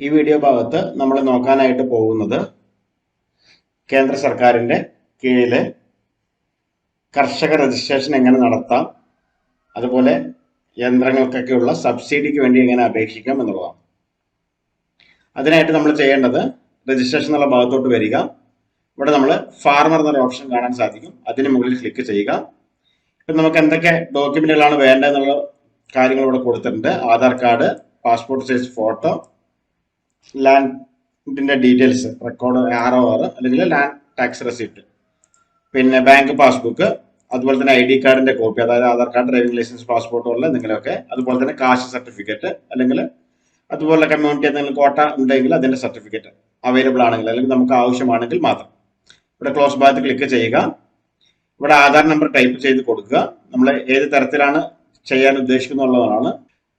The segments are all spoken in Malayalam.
ഈ വീഡിയോ ഭാഗത്ത് നമ്മൾ നോക്കാനായിട്ട് പോകുന്നത് കേന്ദ്ര സർക്കാരിന്റെ കീഴിൽ കർഷക രജിസ്ട്രേഷൻ എങ്ങനെ നടത്താം അതുപോലെ യന്ത്രങ്ങൾക്കൊക്കെയുള്ള സബ്സിഡിക്ക് വേണ്ടി എങ്ങനെ അപേക്ഷിക്കാം എന്നുള്ളതാണ്. അതിനായിട്ട് നമ്മൾ ചെയ്യേണ്ടത് രജിസ്ട്രേഷൻ എന്നുള്ള ഭാഗത്തോട്ട് വരിക. ഇവിടെ നമ്മൾ ഫാർമർ എന്നൊരു ഓപ്ഷൻ കാണാൻ സാധിക്കും. അതിന് മുകളിൽ ക്ലിക്ക് ചെയ്യുക. ഇപ്പം നമുക്ക് എന്തൊക്കെ ഡോക്യുമെന്റുകളാണ് വേണ്ടതെന്നുള്ള കാര്യങ്ങൾ ഇവിടെ കൊടുത്തിട്ടുണ്ട്. Aadhaar card passport size photo ലാൻഡിന്റെ details record R O R അല്ലെങ്കിൽ ലാൻഡ് ടാക്സ് റെസിപ്റ്റ് പിന്നെ ബാങ്ക് പാസ്ബുക്ക് അതുപോലെ തന്നെ ഐ ഡി കാർഡിന്റെ കോപ്പി അതായത് Aadhaar card driving licence passport ഉള്ള എന്തെങ്കിലുമൊക്കെ അതുപോലെ തന്നെ കാശ് സർട്ടിഫിക്കറ്റ് അല്ലെങ്കിൽ അതുപോലെ കമ്മ്യൂണിറ്റി എന്തെങ്കിലും കോട്ട ഉണ്ടെങ്കിൽ അതിന്റെ സർട്ടിഫിക്കറ്റ് അവൈലബിൾ ആണെങ്കിൽ അല്ലെങ്കിൽ നമുക്ക് ആവശ്യമാണെങ്കിൽ മാത്രം. ഇവിടെ ക്ലോസ് ഭാഗത്ത് ക്ലിക്ക് ചെയ്യുക. ഇവിടെ ആധാർ നമ്പർ ടൈപ്പ് ചെയ്ത് കൊടുക്കുക. നമ്മൾ ഏത് തരത്തിലാണ് ചെയ്യാൻ ഉദ്ദേശിക്കുന്നുള്ളതാണ്.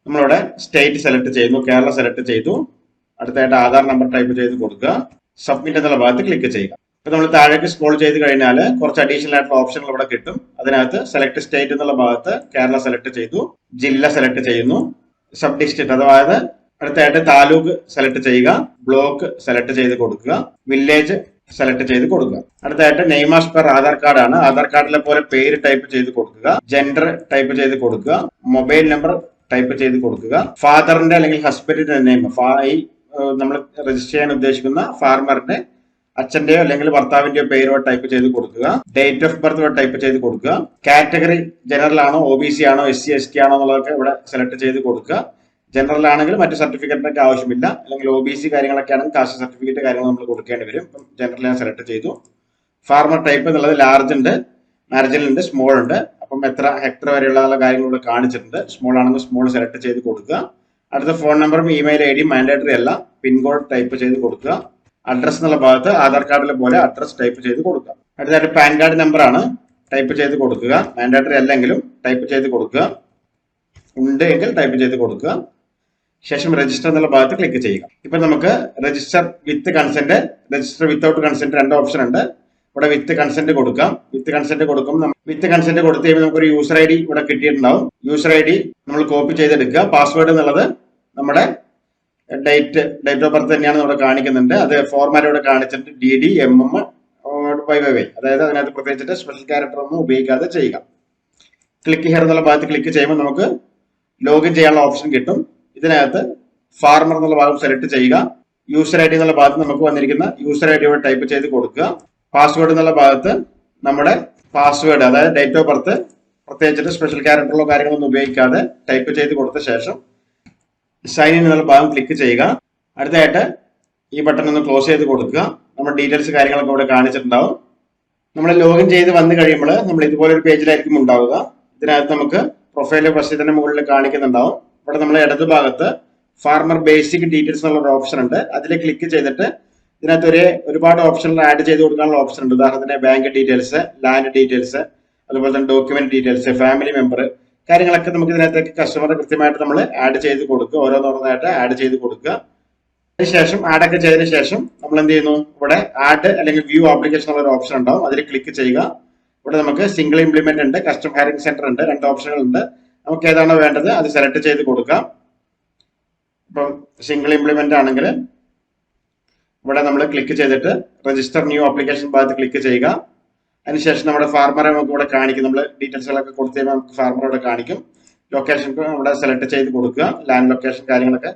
നമ്മളിവിടെ സ്റ്റേറ്റ് സെലക്ട് ചെയ്യുന്നു കേരള സെലക്ട് ചെയ്തു. അടുത്തായിട്ട് ആധാർ നമ്പർ ടൈപ്പ് ചെയ്ത് കൊടുക്കുക. സബ്മിറ്റ് എന്നുള്ള ഭാഗത്ത് ക്ലിക്ക് ചെയ്യുക. ഇപ്പൊ നമ്മൾ താഴേക്ക് സ്ക്രോൾ ചെയ്ത് കഴിഞ്ഞാൽ കുറച്ച് അഡീഷണൽ ആയിട്ടുള്ള ഓപ്ഷനുകൾ ഇവിടെ കിട്ടും. അതിനകത്ത് സെലക്ട് സ്റ്റേറ്റ് എന്നുള്ള ഭാഗത്ത് കേരള സെലക്ട് ചെയ്തു ജില്ല സെലക്ട് ചെയ്യുന്നു സബ് ഡിസ്ട്രിക്ട് അതായത് അടുത്തായിട്ട് താലൂക്ക് സെലക്ട് ചെയ്യുക ബ്ലോക്ക് സെലക്ട് ചെയ്ത് കൊടുക്കുക വില്ലേജ് സെലക്ട് ചെയ്ത് കൊടുക്കുക. അടുത്തായിട്ട് നെയ്മാസ് പെർ ആധാർ കാർഡ് ആണ്. ആധാർ കാർഡിലെ പോലെ പേര് ടൈപ്പ് ചെയ്ത് കൊടുക്കുക ജെൻഡർ ടൈപ്പ് ചെയ്ത് കൊടുക്കുക മൊബൈൽ നമ്പർ ടൈപ്പ് ചെയ്ത് കൊടുക്കുക ഫാദറിന്റെ അല്ലെങ്കിൽ ഹസ്ബൻഡിന്റെ നെയിം ഈ നമ്മൾ രജിസ്റ്റർ ചെയ്യാൻ ഉദ്ദേശിക്കുന്ന ഫാർമറിന്റെ അച്ഛന്റെയോ അല്ലെങ്കിൽ ഭർത്താവിന്റെയോ പേരോ ടൈപ്പ് ചെയ്ത് കൊടുക്കുക. ഡേറ്റ് ഓഫ് ബർത്ത് ടൈപ്പ് ചെയ്ത് കൊടുക്കുക. കാറ്റഗറി ജനറൽ ആണോ ഒ ബി സി ആണോ എസ് സി എസ് ടി ആണോ എന്നുള്ളതൊക്കെ ഇവിടെ സെലക്ട് ചെയ്ത് കൊടുക്കുക. ജനറൽ ആണെങ്കിൽ മറ്റു സർട്ടിഫിക്കറ്റിനൊക്കെ ആവശ്യമില്ല. അല്ലെങ്കിൽ ഒ ബി സി കാര്യങ്ങളൊക്കെ ആണെങ്കിൽ കാസ്റ്റ് സർട്ടിഫിക്കറ്റ് കാര്യങ്ങൾ നമ്മൾ കൊടുക്കേണ്ടി വരും. ജനറൽ ഞാൻ സെലക്ട് ചെയ്തു. ഫാർമർ ടൈപ്പ് എന്നുള്ളത് ലാർജ് ഉണ്ട് മാർജിനൽ ഉണ്ട് സ്മോൾ ഉണ്ട്. അപ്പം എത്ര ഹെക്ടർ വരെയുള്ള കാര്യങ്ങൾ കാണിച്ചിട്ടുണ്ട്. സ്മോൾ ആണെങ്കിൽ സ്മോൾ സെലക്ട് ചെയ്ത് കൊടുക്കുക. അടുത്ത ഫോൺ നമ്പറും ഇമെയിൽ ഐ ഡിയും മാൻഡേറ്ററി അല്ല. പിൻകോഡ് ടൈപ്പ് ചെയ്ത് കൊടുക്കുക. അഡ്രസ് എന്നുള്ള ഭാഗത്ത് ആധാർ കാർഡിലെ പോലെ അഡ്രസ് ടൈപ്പ് ചെയ്ത് കൊടുക്കുക. അടുത്തായിട്ട് പാൻ കാർഡ് നമ്പറാണ് ടൈപ്പ് ചെയ്ത് കൊടുക്കുക. മാൻഡേറ്ററി അല്ലെങ്കിലും ടൈപ്പ് ചെയ്ത് കൊടുക്കുക. ഉണ്ട് എങ്കിൽ ടൈപ്പ് ചെയ്ത് കൊടുക്കുക. ശേഷം രജിസ്റ്റർ എന്നുള്ള ഭാഗത്ത് ക്ലിക്ക് ചെയ്യുക. ഇപ്പൊ നമുക്ക് register with consent register without consent രണ്ട് ഓപ്ഷൻ ഉണ്ട്. ഇവിടെ വിത്ത് കൺസെന്റ് കൊടുക്കാം. വിത്ത് കൺസെന്റ് കൊടുക്കും വിത്ത് കൺസെന്റ് കൊടുത്തു കഴിയുമ്പോൾ നമുക്കൊരു യൂസർ ഐ ഡി ഇവിടെ കിട്ടിയിട്ടുണ്ടാവും. യൂസർ ഐ ഡി നമ്മൾ കോപ്പി ചെയ്തെടുക്കുക. പാസ്വേഡ് എന്നുള്ളത് നമ്മുടെ ഡേറ്റ് ഡേറ്റ് ഓഫ് ബർത്ത് തന്നെയാണ് ഇവിടെ കാണിക്കുന്നുണ്ട്. അത് ഫോർമാറ്റ് ഇവിടെ കാണിച്ചിട്ട് D D M M Y Y Y അതായത് അതിനകത്ത് പ്രത്യേകിച്ചിട്ട് സ്പെഷ്യൽ ക്യാരക്ടർ ഒന്നും ഉപയോഗിക്കാതെ ചെയ്യുക. ക്ലിക്ക് ഹിയർ എന്നുള്ള ഭാഗത്ത് ക്ലിക്ക് ചെയ്യുമ്പോൾ നമുക്ക് ലോഗിൻ ചെയ്യാനുള്ള ഓപ്ഷൻ കിട്ടും. ഇതിനകത്ത് ഫാർമർ എന്നുള്ള ഭാഗം സെലക്ട് ചെയ്യുക. യൂസർ ഐ ഡി എന്നുള്ള ഭാഗത്ത് നമുക്ക് വന്നിരിക്കുന്ന യൂസർ ഐ ഡി ഇവിടെ ടൈപ്പ് ചെയ്ത് കൊടുക്കുക. പാസ്വേഡ് എന്നുള്ള ഭാഗത്ത് നമ്മുടെ പാസ്വേഡ് അതായത് ഡേറ്റ് ഓഫ് ബർത്ത് പ്രത്യേകിച്ചിട്ട് സ്പെഷ്യൽ ക്യാരക്ടറുകളോ കാര്യങ്ങളൊന്നും ഉപയോഗിക്കാതെ ടൈപ്പ് ചെയ്ത് കൊടുത്ത ശേഷം സൈൻ ഇൻ എന്നുള്ള ഭാഗം ക്ലിക്ക് ചെയ്യുക. അടുത്തായിട്ട് ഈ ബട്ടൺ ഒന്ന് ക്ലോസ് ചെയ്ത് കൊടുക്കുക. നമ്മുടെ ഡീറ്റെയിൽസ് കാര്യങ്ങളൊക്കെ ഇവിടെ കാണിച്ചിട്ടുണ്ടാവും. നമ്മൾ ലോഗിൻ ചെയ്ത് വന്നു കഴിയുമ്പോൾ നമ്മൾ ഇതുപോലെ ഒരു പേജിലായിരിക്കും ഉണ്ടാവുക. ഇതിനകത്ത് നമുക്ക് ഫസ്റ്റ് തന്നെ മുകളിൽ കാണിക്കുന്നുണ്ടാവും. ഇവിടെ നമ്മൾ ഇടത് ഭാഗത്ത് ഫാർമർ ബേസിക് ഡീറ്റെയിൽസ് എന്നുള്ള ഒരു ഓപ്ഷൻ ഉണ്ട്. അതിൽ ക്ലിക്ക് ചെയ്തിട്ട് ഇതിനകത്ത് ഒരു ഒരുപാട് ഓപ്ഷനുകൾ ആഡ് ചെയ്ത് കൊടുക്കാനുള്ള ഓപ്ഷൻ ഉണ്ട്. ഉദാഹരണത്തിന് ബാങ്ക് ഡീറ്റെയിൽസ് ലാൻഡ് ഡീറ്റെയിൽസ് അതുപോലെ തന്നെ ഡോക്യുമെന്റ് ഡീറ്റെയിൽസ് ഫാമിലി മെമ്പർ കാര്യങ്ങളൊക്കെ നമുക്ക് ഇതിനകത്തേക്ക് കസ്റ്റമറെ കൃത്യമായിട്ട് നമ്മൾ ആഡ് ചെയ്ത് കൊടുക്കുക. ഓരോന്നോരോന്നായിട്ട് ആഡ് ചെയ്ത് കൊടുക്കുക. അതിനുശേഷം ആഡ് ഒക്കെ ചെയ്തതിനു ശേഷം നമ്മൾ എന്ത് ചെയ്യുന്നു? ഇവിടെ ആഡ് അല്ലെങ്കിൽ വ്യൂ ആപ്ലിക്കേഷൻ എന്നുള്ള ഒരു ഓപ്ഷൻ ഉണ്ടാവും. അതിൽ ക്ലിക്ക് ചെയ്യുക. ഇവിടെ നമുക്ക് സിംഗിൾ ഇംപ്ലിമെന്റ് ഉണ്ട് കസ്റ്റം ഹയറിംഗ് സെന്റർ ഉണ്ട് രണ്ട് ഓപ്ഷനുകൾ ഉണ്ട്. നമുക്ക് ഏതാണോ വേണ്ടത് അത് സെലക്ട് ചെയ്ത് കൊടുക്കാം. ഇപ്പം സിംഗിൾ ഇംപ്ലിമെന്റ് ആണെങ്കിൽ ഇവിടെ നമ്മൾ ക്ലിക്ക് ചെയ്തിട്ട് രജിസ്റ്റർ ന്യൂ ആപ്ലിക്കേഷൻ ഭാഗത്ത് ക്ലിക്ക് ചെയ്യുക. അതിനുശേഷം നമ്മുടെ ഫാർമറെ നമുക്ക് ഇവിടെ കാണിക്കും. നമ്മൾ ഡീറ്റെയിൽസുകളൊക്കെ കൊടുത്തു കഴിയുമ്പോൾ നമുക്ക് ഫാർമർ ഇവിടെ കാണിക്കും. ലൊക്കേഷൻ ഇവിടെ സെലക്ട് ചെയ്ത് കൊടുക്കുക. ലാൻഡ് ലൊക്കേഷൻ കാര്യങ്ങളൊക്കെ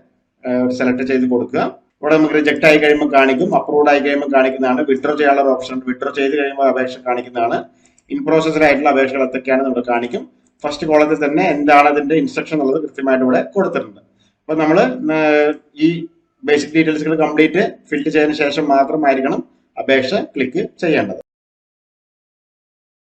സെലക്ട് ചെയ്ത് കൊടുക്കുക. ഇവിടെ നമുക്ക് റിജക്ട് ആയി കഴിയുമ്പോൾ കാണിക്കും. അപ്രൂവ്ഡ് ആയി കഴിയുമ്പോൾ കാണിക്കുന്നതാണ്. വിഡ്രോ ചെയ്യാനുള്ള ഓപ്ഷൻ ഉണ്ട്. വിഡ്രോ ചെയ്ത് കഴിയുമ്പോൾ അപേക്ഷ കാണിക്കുന്നതാണ്. ഇൻ പ്രോസസ്സിലായിട്ടുള്ള അപേക്ഷകൾ എന്തൊക്കെയാണ് നമ്മൾ കാണിക്കും. ഫസ്റ്റ് കോളത്തിൽ തന്നെ എന്താണ് അതിന്റെ ഇൻസ്ട്രക്ഷൻ എന്നുള്ളത് കൃത്യമായിട്ട് ഇവിടെ കൊടുത്തിട്ടുണ്ട്. അപ്പൊ നമ്മൾ ഈ ബേസിക് ഡീറ്റെയിൽസുകൾ കംപ്ലീറ്റ് ഫിൽ ചെയ്തതിനു ശേഷം മാത്രമായിരിക്കണം അപേക്ഷ ക്ലിക്ക് ചെയ്യേണ്ടത്.